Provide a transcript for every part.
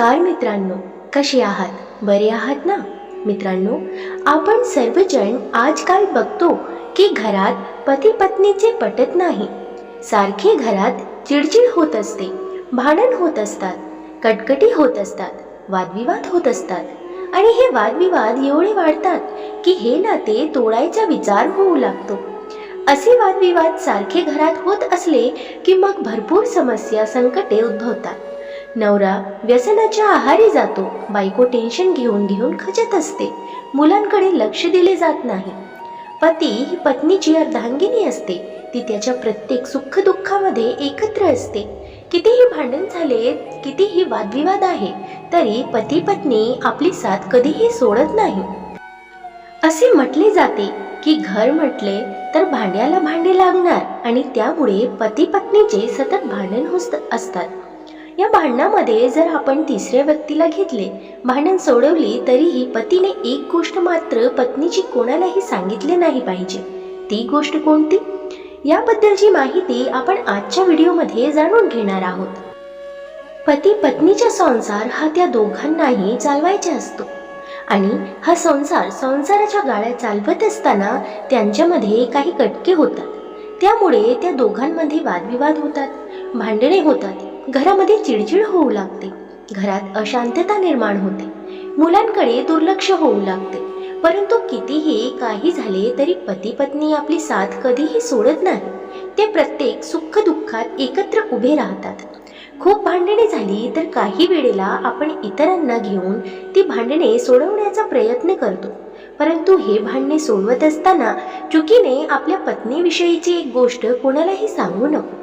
नमस्कार मित्रांनो कसे आहात? बरे आहात ना? मित्रांनो आपण सर्वजण आजकाल बघतो की घरात पती पत्नीचे पटत नाही. सारखे घरात चिडचिड होत असते भांडण होत असतात कटकटी होत असतात वादविवाद होत असतात. आणि हे वादविवाद एवढे वाढतात की हे नाते तोडायचा विचार होऊ लागतो. असे वादविवाद सारखे घरात होत असले की मग भरपूर समस्या संकटे उद्भवतात. नवरा व्यसनाच्या आहारी जातो. बायको टेन्शन घेऊन घेऊन खचत असते. मुलांकडे लक्ष दिले जात नाही. पती ही पत्नीची अर्धांगिनी असते. ती त्याच्या प्रत्येक सुखदुःखामध्ये एकत्र असते. कितीही भांडण झाले कितीही वादविवाद आहे तरी पती पत्नी आपली साथ कधीही सोडत नाही. असे म्हटले जाते की घर म्हटले तर भांड्याला भांडे लागणार आणि त्यामुळे पती पत्नीचे सतत भांडण होत असतात. या भांडणामध्ये जर आपण तिसऱ्या व्यक्तीला घेतले भांडण सोडवली तरीही पतीने एक गोष्ट मात्र पत्नीची कोणालाही सांगितले नाही पाहिजे. ती गोष्ट कोणती? याबद्दलची माहिती आपण आजच्या व्हिडिओमध्ये जाणून घेणार आहोत. पती पत्नीच्या संसार हा त्या दोघांनाही चालवायचा असतो. आणि हा संसार संसाराच्या गाळ्या चालवत असताना त्यांच्यामध्ये काही कटके होतात. त्यामुळे त्या दोघांमध्ये वादविवाद होतात भांडणे होतात. घरामध्ये चिडचिड होऊ लागते. घरात अशांतता निर्माण होते. मुलांकडे दुर्लक्ष होऊ लागते. परंतु कितीही काही झाले तरी पती पत्नी आपली साथ कधीही सोडत नाही. ते प्रत्येक सुख दुःखात एकत्र उभे राहतात. खूप भांडणे झाली तर काही वेळेला आपण इतरांना घेऊन ती भांडणे सोडवण्याचा प्रयत्न करतो. परंतु हे भांडणे सोडवत असताना चुकीने आपल्या पत्नीविषयीची एक गोष्ट कोणालाही सांगू नको.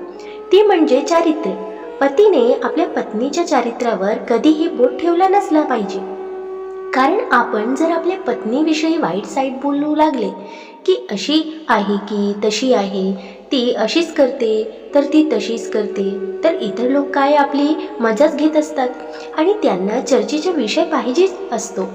ती म्हणजे चारित्र्य. पतीने आपल्या पत्नीच्या चारित्र्यावर कधीही बोट ठेवला नसला पाहिजे. कारण आपण जर आपल्या पत्नीविषयी वाईट साईट बोलू लागले की अशी आहे की तशी आहे ती अशीच करते तर ती तशीच करते तर इतर लोक काय आपली मजाच घेत असतात? आणि त्यांना चर्चेचा विषय पाहिजेच असतो.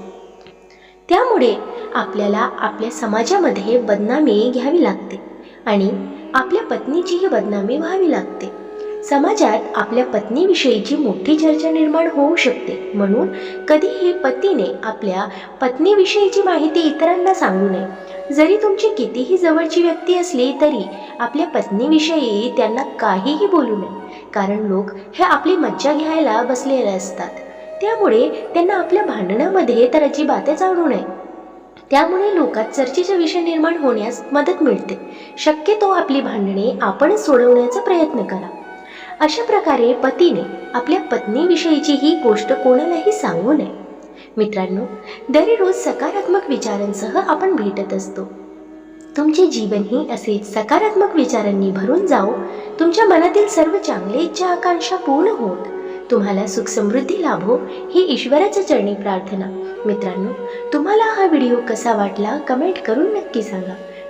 त्यामुळे आपल्याला आपल्या समाजामध्ये बदनामी घ्यावी लागते आणि आपल्या पत्नीचीही बदनामी व्हावी लागते. समाजात आपल्या पत्नीविषयीची मोठी चर्चा निर्माण होऊ शकते. म्हणून कधीही पतीने आपल्या पत्नीविषयीची माहिती इतरांना सांगू नये. जरी तुमची कितीही जवळची व्यक्ती असली तरी आपल्या पत्नीविषयी त्यांना काहीही बोलू नये. कारण लोक हे आपली मज्जा घ्यायला बसलेले असतात. त्यामुळे त्यांना आपल्या भांडणामध्ये तर अजिबातच आणू नये. त्यामुळे लोकात चर्चेचा विषय निर्माण होण्यास मदत मिळते. शक्यतो आपली भांडणे आपणच सोडवण्याचा प्रयत्न करा. अशा प्रकारे पतीने आपल्या पत्नीविषयीची ही गोष्ट कोणालाही सांगू नये. मित्रांनो दररोज सकारात्मक विचारांसह आपण भेटत असतो. तुमचे जीवनही असे सकारात्मक विचारांनी भरून जाओ तुमच्या मनातील सर्व चांगले इच्छा आकांक्षा पूर्ण होत. तुम्हाला सुख समृद्धी लाभो ही ईश्वराच्या चरणी प्रार्थना. मित्रांनो तुम्हाला हा व्हिडिओ कसा वाटला कमेंट करून नक्की सांगा.